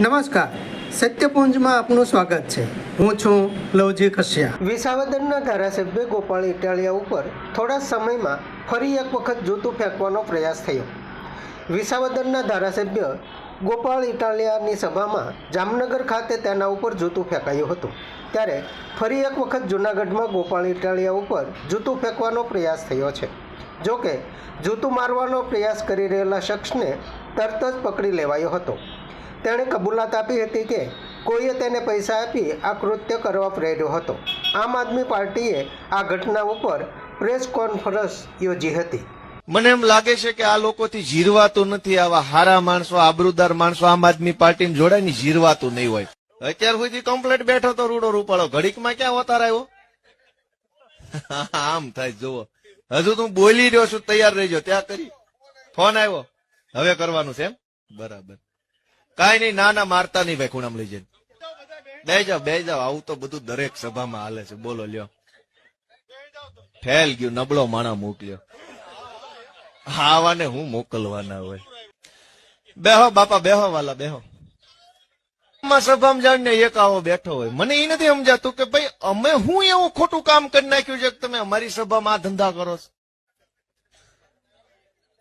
નમસ્કાર. સત્યપુંજમાં આપનું સ્વાગત છે. હું છું લવજી કશ્યા. વિસાવદરના ધારાસભ્ય ગોપાલ ઇટાલિયા ઉપર થોડા સમયમાં ફરી એક વખત જૂતું ફેંકવાનો પ્રયાસ થયો. વિસાવદરના ધારાસભ્ય ગોપાલ ઇટાલિયાની સભામાં જામનગર ખાતે તેના ઉપર જૂતું ફેંકાયું હતું. ત્યારે ફરી એક વખત જૂનાગઢમાં ગોપાલ ઇટાલિયા ઉપર જૂતું ફેંકવાનો પ્રયાસ થયો છે. જોકે, જૂતું મારવાનો પ્રયાસ કરી રહેલા શખ્સને તરત જ પકડી લેવાયો હતો. તેણે કબૂલાત આપી હતી કે કોઈએ તેને પૈસા આપી આ કૃત્ય કરવા પ્રેર્યો હતો. આમ આદમી પાર્ટીએ આ ઘટના ઉપર પ્રેસ કોન્ફરન્સ યોજી હતી. મને એમ લાગે છે કે આ લોકોથી જીરવાતું નથી, આવા હારા માણસો, આબરૂદાર માણસો આમ આદમી પાર્ટીમાં જોડાય ને જીરવાતું નહીં હોય. અત્યાર સુધી કમ્પ્લેટ બેઠો તો રૂડો રૂપાળો. ઘડીકમાં ક્યાં હોતા આવ્યો? આમ થાય, જુઓ. હજુ તું બોલી રહ્યો છું, તૈયાર રહેજો. ત્યાં કરી. ફોન આવ્યો. હવે કરવાનું છે એમ? બરાબર. કાંઈ નહીં ના ના મારતા નહીં ભાઈ ખૂણા લઈ જઈને. બે જાવ બે જાવ આવું તો બધું દરેક સભામાં હાલે છે. બોલો, લ્યો. ફેલ ગયું, નબળો માણા મોકલ્યો. આવાને હું મોકલવાના હોય? બેહો, બાપા, બેહો, વાલા, બેહો. સભામાં જાણને એક આવો બેઠો હોય. મને એ નથી સમજાતું કે ભાઈ, અમે હું એવું ખોટું કામ કરી નાખ્યું છે કે તમે અમારી સભામાં આ ધંધા કરો છો?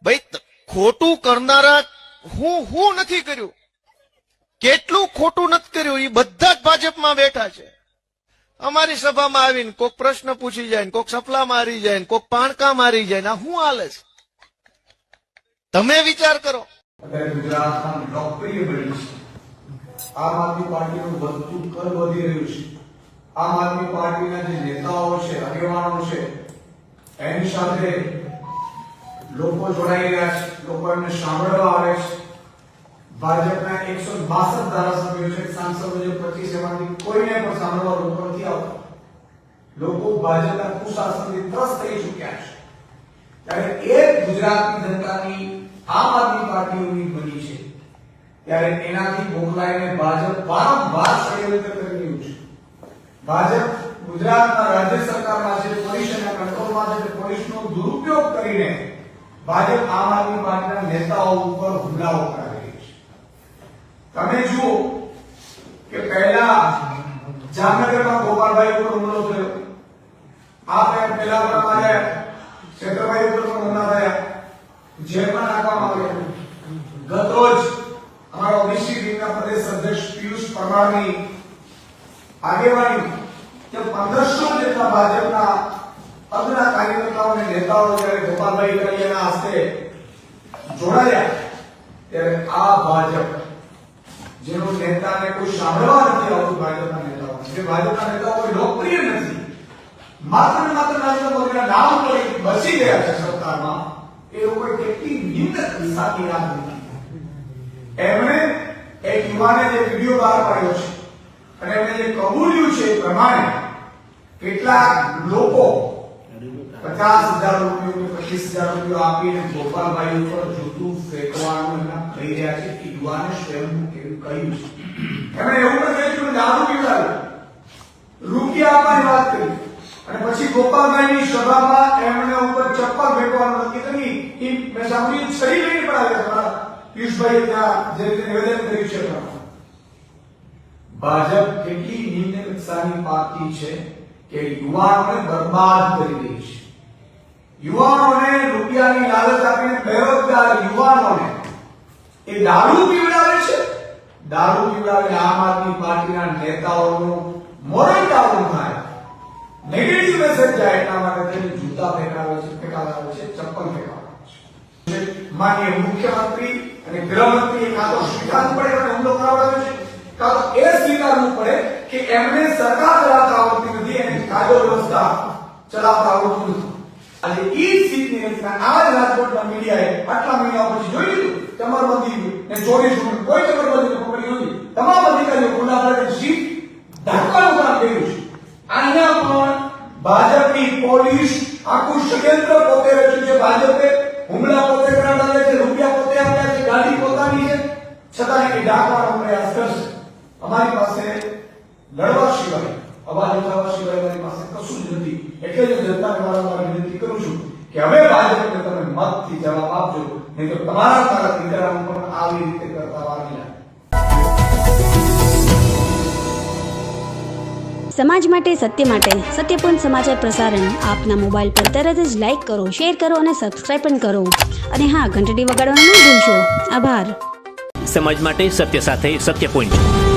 ભાઈ ખોટું કરનારા હું હું નથી કર્યું. કેટલું ખોટું નથી કર્યું એ બધા જ ભાજપમાં બેઠા છે. અમારી સભામાં આવીને કોક પ્રશ્ન પૂછી જાય કોક સપલા મારી જાય કોક પાણકા મારી જાય ને શું હાલે છે? તમે વિચાર કરો. આમ આદમી પાર્ટીનું વધતું કદ વધી રહ્યું છે. આમ આદમી પાર્ટીના જે નેતાઓ છે, આગેવાનો છે, એની સાથે લોકો જોડાઈ રહ્યા છે લોકો સાંભળવા આવે છે. ભાજપના એકસો બાસઠ ધારાસભ્યો છે. સાંસદો પચીસ એમાંથી કોઈને પણ સાંભળવા લોકો નથી આવતા. લોકો ભાજપના કુશાસનથી ત્રસ્ત થઈ ચૂક્યા છે. ત્યારે એ ગુજરાતની જનતાની આમ આદમી પાર્ટી બની છે. ત્યારે એનાથી મોકલાઈને ભાજપ વારંવાર ષડયંત્ર કરી રહ્યું છે. ભાજપ ગુજરાતના રાજ્ય સરકારમાં છે પોલીસના કંટ્રોલમાં છે પોલીસનો દુરુપયોગ કરીને ભાજપ આમ આદમી પાર્ટીના નેતાઓ ઉપર હુમલાઓ કરે તમે જુઓ કે પહેલા જામનગરમાં ગોપાલભાઈ ઉપર હુમલો થયો. આ પહેલા પ્રમાણે ક્ષેત્રભાઈ ઉપર પણ હુમલા થયા. જેલમાં નાખવામાં આવ્યા. ગત રોજ અમારા ઓબીસી ટીમના પ્રદેશ અધ્યક્ષ પિયુષ પરમારની આગેવાની કે પંદરસો જેટલા ભાજપના અગ્રા કાર્યકર્તાઓ અને નેતાઓ જયારે ગોપાલભાઈ કરિયાના હસ્તે જોડાયા, ત્યારે આ ભાજપ જેનો નેતાને કોઈ સાંભળવા નથી આવતું ભાજપના નેતાઓ. જે ભાજપના નેતાઓ કોઈ લોકપ્રિય નથી. માત્ર ને માત્ર મોદીના નામ પર બસી ગયા છે સત્તામાં એ લોકોએ કેટલી નિંદક દિશાની રાહ જોઈ એમણે એક યુવાને જે વીડિયો બહાર પાડ્યો છે અને એમણે જે કબૂલ્યું છે એ પ્રમાણે કેટલાક લોકો પચાસ હજાર રૂપિયો કે પચીસ હજાર રૂપિયો આપીને ગોપાલભાઈ ઉપર જૂતું ફેંકવાનું એમના કહી રહ્યા છે કે યુવાને સ્વયં એવું કહ્યું છે એમણે એવું પણ કહ્યું કે દારૂ પીવડાવ્યું રૂપિયા આપવાની વાત કરી અને પછી ગોપાલભાઈની સભામાં એમણે ઉપર ચપ્પલ ફેંકવાનું નક્કી કરી એ મેં સાંભળ્યું છરી લઈને પણ આવ્યા તમારા પિયુષભાઈએ ત્યાં જે રીતે નિવેદન કર્યું છે એ પ્રમાણે. ભાજપ કેટલી નિમ્ન કક્ષાની પાર્ટી છે કે યુવાનોને બરબાદ કરી રહી છે. યુવાનોને રૂપિયાની લાલચ આપીને બેરોજગાર યુવાનોને એ દારૂ પીવડાવે છે? દારૂ પીવડાવે આમ આદમી પાર્ટીના નેતાઓનું મોરલ ડાઉન થાય. નેગેટિવ મેસેજ જાય એટલા માટે તેને જૂતા ફેંકાવે છે ફેંકાવે છે, ચપ્પલ ફેંકાવે છે. માનીય મુખ્યમંત્રી અને ગૃહમંત્રી કાં તો શ્રીકાંત પડે અને હુમલો કરાવડાવે છે? કાં એ સ્વીકારવું પડે કે એમને સરકાર ચલાવતા આવડતી નથી એને કાયદો વ્યવસ્થા ચલાવતા આવડતું નથી. ઈ જ સીટની આ જ રાજકોટના મીડિયાએ આટલા મહિના પછી જોઈ લીધું. ચમરબંધી ને ચોરી ચોરી કોઈ ચમરબંધી પકડી નથી તમામ અધિકારીઓ ખુલ્લા પડે સીટ ઢાંકવાનું કામ કર્યું છે. અહીંયા પણ ભાજપની પોલીસ આખું ષડયંત્ર પોતે રચ્યું છે. ભાજપે હુમલા પોતે કરાવડાવે છે, રૂપિયા પોતે આપ્યા છે, ગાડી પોતાની છે. છતાં એ ઢાંકવાનો પ્રયાસ કરશે. અમારી પાસે લડવા સિવાય અવાજ ઉઠાવવા સિવાય અમારી પાસે કશું જ નથી. એટલે જ જનતાને વારંવાર વિનંતી કરું છું કે હવે ભાજપને તમે મતથી જવાબ આપજો નહીં તો તમારા તારા દીકરાઓ પણ આવી રીતે કરતા વાગી સમાજ માટે સત્ય માટે સત્યપૂર્ણ સમાચાર પ્રસારણ આપના મોબાઈલ પર તરત જ લાઇક કરો શેર કરો અને સબસ્ક્રાઇબ પણ કરો. અને હા ઘંટડી વગાડવાનું ન ભૂલશો. આભાર. સમાજ માટે સત્ય સાથે સત્યપૂર્ણ